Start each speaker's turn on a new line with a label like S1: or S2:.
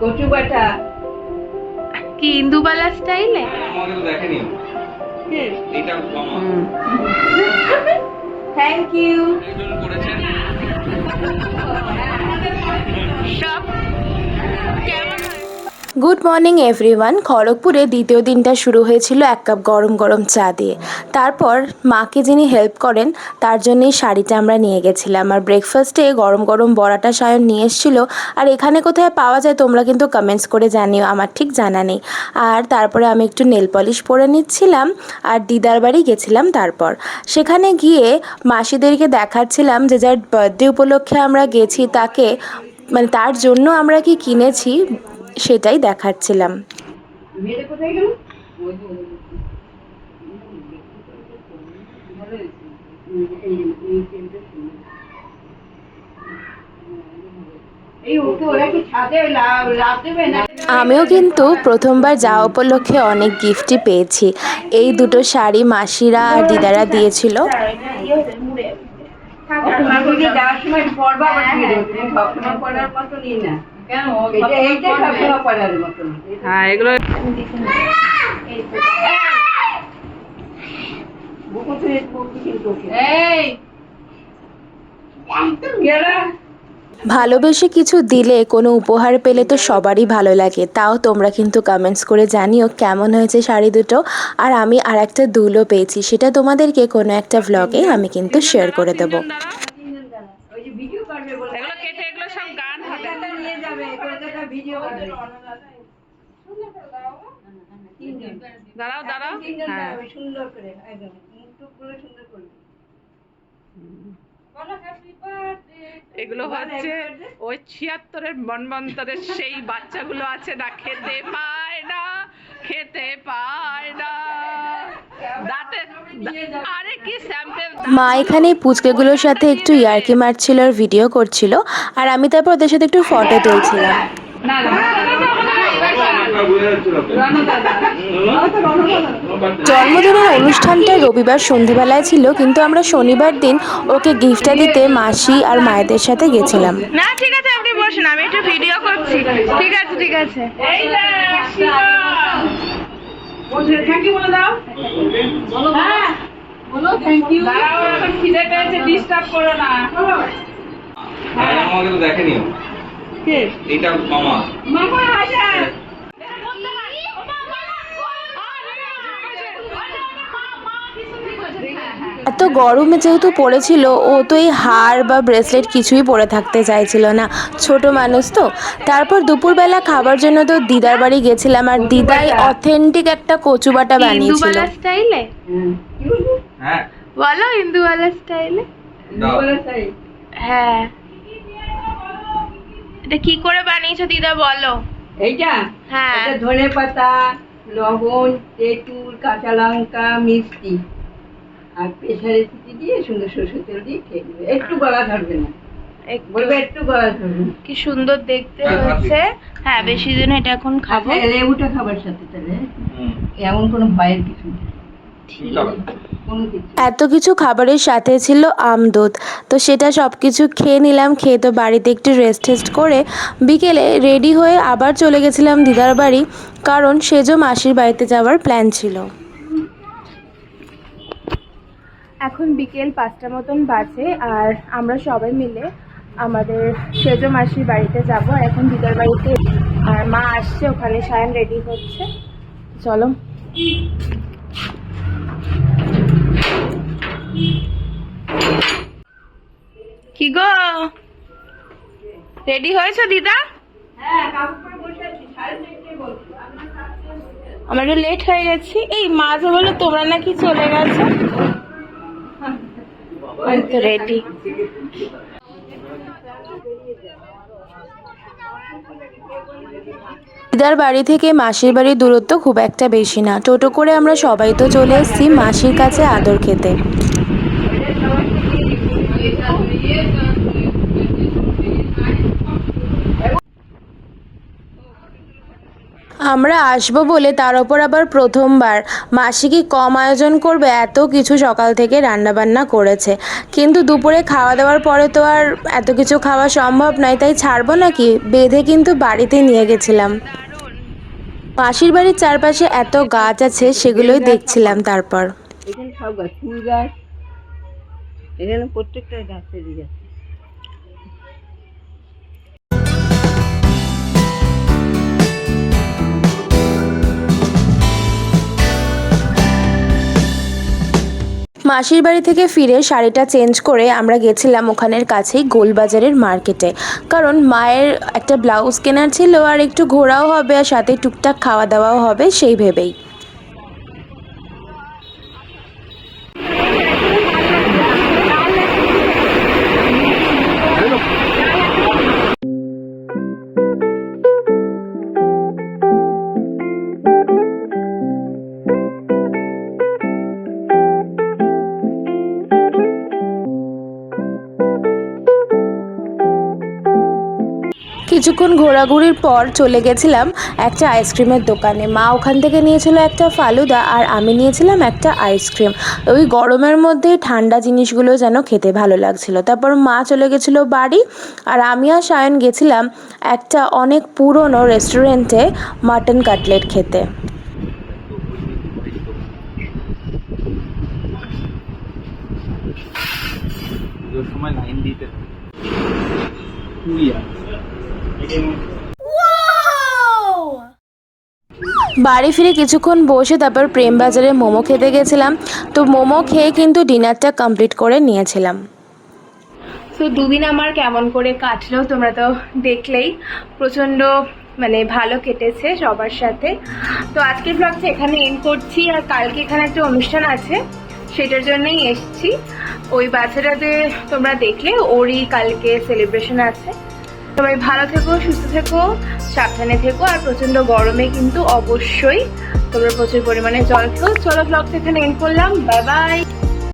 S1: কচু বাটা
S2: কি ইন্দুবালা স্টাইলে?
S3: দেখেনি। এটা
S1: থ্যাংক ইউ
S3: করেছেন।
S2: হয়?
S4: গুড মর্নিং এভরিওয়ান খড়গপুরে দ্বিতীয় দিনটা শুরু হয়েছিল এক কাপ গরম গরম চা দিয়ে। তারপর মাকে যিনি হেল্প করেন, তার জন্যই শাড়িটা আমরা নিয়ে গেছিলাম। আর ব্রেকফাস্টে গরম গরম বড়াটা সায়ন নিয়ে এসেছিল। আর এখানে কোথায় পাওয়া যায় তোমরা কিন্তু কমেন্টস করে জানিও, আমার ঠিক জানা নেই। আর তারপরে আমি একটু নেল পলিশ পরে নিচ্ছিলাম আর দিদার বাড়ি গেছিলাম তারপর। সেখানে গিয়ে মাসিদেরকে দেখাচ্ছিলাম যে যার বার্থডে উপলক্ষে আমরা গেছি, তাকে মানে তার জন্য আমরা কি কিনেছি সেটাই দেখাচ্ছিলাম। আমিও কিন্তু প্রথমবার যাওয়া উপলক্ষে অনেক গিফটই পেয়েছি। এই দুটো শাড়ি মাসিরা আর দিদারা দিয়েছিল।
S1: যাওয়ার সময় আবার সবসময় পড়ার মতো নিই না। কেন? এটা এইটা সবসময় পড়ার মতো।
S2: হ্যাঁ এগুলো
S1: বুকু তুই বুকু কিন্তু এই! গেলা
S4: ভালোবেসে কিছু দিলে কোনো উপহার পেলে তো সবারই ভালো লাগে। তাও তোমরা কিন্তু কমেন্টস করে জানিও কেমন হয়েছে শাড়ি দুটো। আর আমি আর একটা দুলও পেয়েছি। সেটা তোমাদেরকে কোনো একটা ভ্লগে আমি কিন্তু শেয়ার করে দেবো
S1: ওই যে ভিডিও করবে বলে
S2: এগুলো কেটে এগুলো সব গান হবে
S1: কলকাতা নিয়ে যাবে কলকাতা ভিডিও করবে
S2: দাঁড়াও দাঁড়াও। হ্যাঁ।
S1: সুন্দর করে একদম। মুখ সুন্দর করবে
S2: এগুলো হচ্ছে ওই ছিয়াত্তরের মনমন্তরের সেই বাচ্চাগুলো আছে না খেতে পায় না খেতে পায় না। কি
S4: মা এখানে পুচকেগুলোর সাথে একটু ইয়ার্কি মারছিল আর ভিডিও করছিল আর আমি তারপর ওদের সাথে একটু ফটো তুলছিলাম। জন্মদিনের অনুষ্ঠানটা রবিবার সন্ধেবেলায় ছিল কিন্তু আমরা শনিবার দিন ওকে গিফটটা দিতে মাসি আর মায়েদের সাথে গেছিলাম
S2: না ঠিক আছে আপনি বসুন আমি একটু ভিডিও করছি ঠিক আছে ঠিক আছে
S1: থ্যাংক ইউ বলে দাও বলো হ্যাঁ বলো থ্যাংক ইউ
S2: দাঁড়াও এখন খিদে পেয়েছে ডিস্টার্ব করো না
S3: আমাকে তো দেখেনি
S1: কে?
S3: এটা মামা।
S1: মামা আচ্ছা।
S4: এত গরমে যেহেতু পড়েছিল ও তো এই হার বা ব্রেসলেট কিছুই পরে থাকতে চাইছিল না। ছোট মানুষ তো। তারপর দুপুরবেলা খাবার জন্য তো দিদার বাড়ি গেছিলাম আর দিদাই অথেন্টিক একটা কচু বাটা বানিয়েছিল।
S2: স্টাইলে
S3: হ্যাঁ।
S2: বলো ইন্দুবালা স্টাইলে হ্যাঁ। এটা কি করে বানিয়েছো দিদা বলো।
S1: এইটা?
S2: হ্যাঁ।
S1: এটা ধনে পাতা লবণ তেঁতুল কাঁচা লঙ্কা মিষ্টি। আর প্রেসারে সিটি দিয়ে সুন্দর সরষের তেল দিয়ে খেয়ে নেবে? একটু গলা ধরবে না।
S2: একটু-
S1: বলবে একটু গলা ধরবে।
S2: কি সুন্দর দেখতে
S3: হ্যাঁ,
S2: হচ্ছে হ্যাঁ বেশি দিন এটা এখন খাব।
S1: আচ্ছা লেবুটা খাবার সাথে তাহলে। এমন কোনো ভয়ের কিছু নেই। কিছু
S4: এত কিছু খাবারের সাথে ছিল আম দুধ তো সেটা সব কিছু খেয়ে নিলাম খেয়ে তো বাড়িতে একটু রেস্ট টেস্ট করে বিকেলে রেডি হয়ে আবার চলে গেছিলাম দিদার বাড়ি কারণ সেজো মাসির বাড়িতে যাওয়ার প্ল্যান ছিল। এখন বিকেল পাঁচটা মতন বাজে আর আমরা সবাই মিলে আমাদের সেজো মাসির বাড়িতে যাব। আর এখন দিদার বাড়িতে আর মা আসছে ওখানে সায়ন রেডি হচ্ছে। চলো।
S2: কি গো? রেডি হয়েছো দিদা? আমার একটু লেট হয়ে গেছি। এই মাঝে বলো তোমরা নাকি চলে গেছো? তো রেডি
S4: দিদার বাড়ি থেকে মাসির বাড়ির দূরত্ব খুব একটা বেশি না। টোটো করে আমরা সবাই তো চলে এসেছি মাসির কাছে আদর খেতে। আমরা আসব বলে তার ওপর আবার প্রথমবার। মাসি কি কম আয়োজন করবে, এত কিছু সকাল থেকে রান্নাবান্না করেছে। কিন্তু দুপুরে খাওয়া দাওয়ার পরে তো আর এত কিছু খাওয়া সম্ভব নয়, তাই ছাড়বো নাকি? বেঁধে কিন্তু বাড়িতে নিয়ে গেছিলাম। মাসির বাড়ির চারপাশে এত গাছ আছে, সেগুলোই দেখছিলাম তারপর।
S1: ফুল গাছ। এখানে প্রত্যেকটা গাছেরই গাছ
S4: মাসির বাড়ি থেকে ফিরে শাড়িটা চেঞ্জ করে আমরা গেছিলাম ওখানের কাছেই গোলবাজারের মার্কেটে। কারণ মায়ের একটা ব্লাউজ কেনার ছিল আর একটু ঘোরাও হবে আর সাথে টুকটাক খাওয়া দাওয়াও হবে সেই ভেবেই। কিছুক্ষণ ঘোরাঘুরির পর চলে গেছিলাম একটা আইসক্রিমের দোকানে। মা ওখান থেকে নিয়েছিল একটা ফালুদা আর আমি নিয়েছিলাম একটা আইসক্রিম। ওই গরমের মধ্যে ঠান্ডা জিনিসগুলো যেন খেতে ভালো লাগছিল। তারপর মা চলে গেছিল বাড়ি আর আমি আর সায়ন গেছিলাম একটা অনেক পুরনো রেস্টুরেন্টে মাটন কাটলেট খেতে।
S3: সময় লাইন দিতে
S4: বাড়ি ফিরে কিছুক্ষণ বসে তারপর প্রেম বাজারে মোমো খেতে গেছিলাম। তো মোমো খেয়ে কিন্তু ডিনারটা কমপ্লিট করে নিয়েছিলাম।
S2: তো দুদিন আমার কেমন করে কাটলো তোমরা তো দেখলেই। প্রচণ্ড মানে ভালো কেটেছে সবার সাথে। তো আজকের ব্লগটা এখানে এন্ড করছি আর কালকে এখানে একটা অনুষ্ঠান আছে, সেটার জন্যই এসছি। ওই বাচ্চাটাতে তোমরা দেখলে, ওরই কালকে সেলিব্রেশন আছে। সবাই ভালো থেকো, সুস্থ থেকো, সাবধানে থেকো, আর প্রচণ্ড গরমে কিন্তু অবশ্যই তোমরা প্রচুর পরিমাণে জল খেও। চলো ব্লগটা এখানে এন্ড করলাম। Bye bye